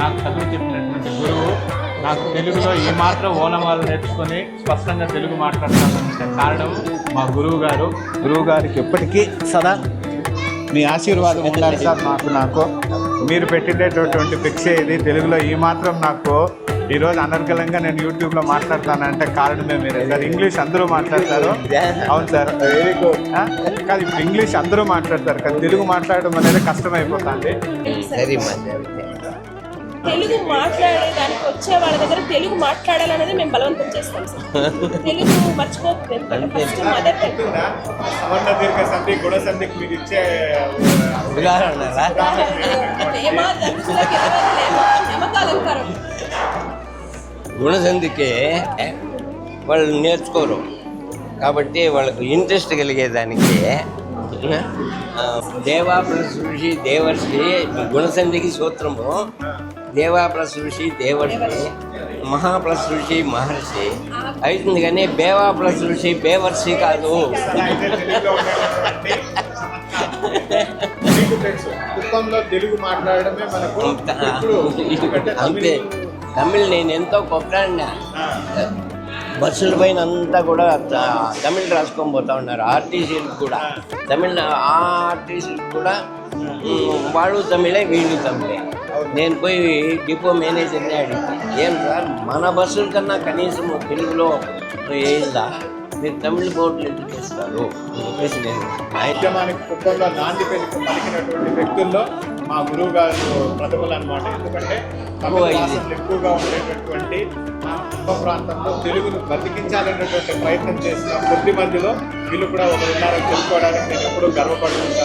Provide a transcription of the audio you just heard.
నాకు చదువు చెప్పినటువంటి గురువు నాకు తెలుగులో ఈ మాత్రం ఓనమాలు నేర్చుకొని స్పష్టంగా తెలుగు మాట్లాడతానంటే కారణం మా గురువు గారు. గురువు గారికి ఎప్పటికీ సదా మీ ఆశీర్వాదం ఉండాలి సార్ నాకు నాకు. మీరు పెట్టినటువంటి ఫిక్స్ ఇది తెలుగులో ఈ మాత్రం నాకు. ఈరోజు అనర్గళంగా నేను యూట్యూబ్లో మాట్లాడతానంటే కారణమే మీరే సార్. ఇంగ్లీష్ అందరూ మాట్లాడతారు. అవును సార్. వెరీ గుడ్ కాదు ఇప్పుడు ఇంగ్లీష్ అందరూ మాట్లాడతారు. కానీ తెలుగు మాట్లాడడం అనేది కష్టమైపోతుంది. తెలుగు మాట్లాడేదానికి వచ్చే వాళ్ళ దగ్గర తెలుగు మాట్లాడాలనేది మేము బలవంతం చేస్తాం సార్. తెలుగు మర్చిపోతుంది ఫస్ట్ మదర్ గుణసంధికే వాళ్ళు నేర్చుకోరు. కాబట్టి వాళ్ళకు ఇంట్రెస్ట్ కలిగేదానికి దేవా ప్లస్ ఋషి దేవర్షి గుణసంధికి సూత్రము. దేవా ప్లస్ ఋషి దేవర్షి మహా ప్లస్ ఋషి మహర్షి. అవుతుంది కానీ బేవా ప్లస్ ఋషి బేవర్షి కాదు తెలుగు మాట్లాడడమే మనకు అంతే. తమిళ్. నేను ఎంతో ఆ, బస్సుల పైన అంతా కూడా తమిళ్ రాసుకొని పోతా ఉన్నారు. ఆర్టీసీలకు కూడా. తమిళ ఆ ఆర్టీసీలకు కూడా వాళ్ళు తమిళే వీళ్ళు తమిళే. నేను పోయి డిపో మేనేజర్ని అడిగి ఏం సార్ మన బస్సుల కన్నా కనీసం తెలుగులో వేయిందా మీరు తమిళ బోర్డులు ఎందుకు వేస్తారు అని చెప్పేసి నేను నాంది పలికినటువంటి వ్యక్తుల్లో మా గురువు గారు ప్రతిభలు అనమాట ఎందుకంటే తమిళ. భాషలు ఎక్కువగా ఉండేటటువంటి ఆ కుప్ప ప్రాంతంలో తెలుగును బతికించాలనేటువంటి ప్రయత్నం చేసిన కొద్ది మందిలో వీళ్ళు కూడా ఒక ఉన్నారని చెప్పుకోవడానికి నేను ఎప్పుడూ గర్వపడుతుంటాను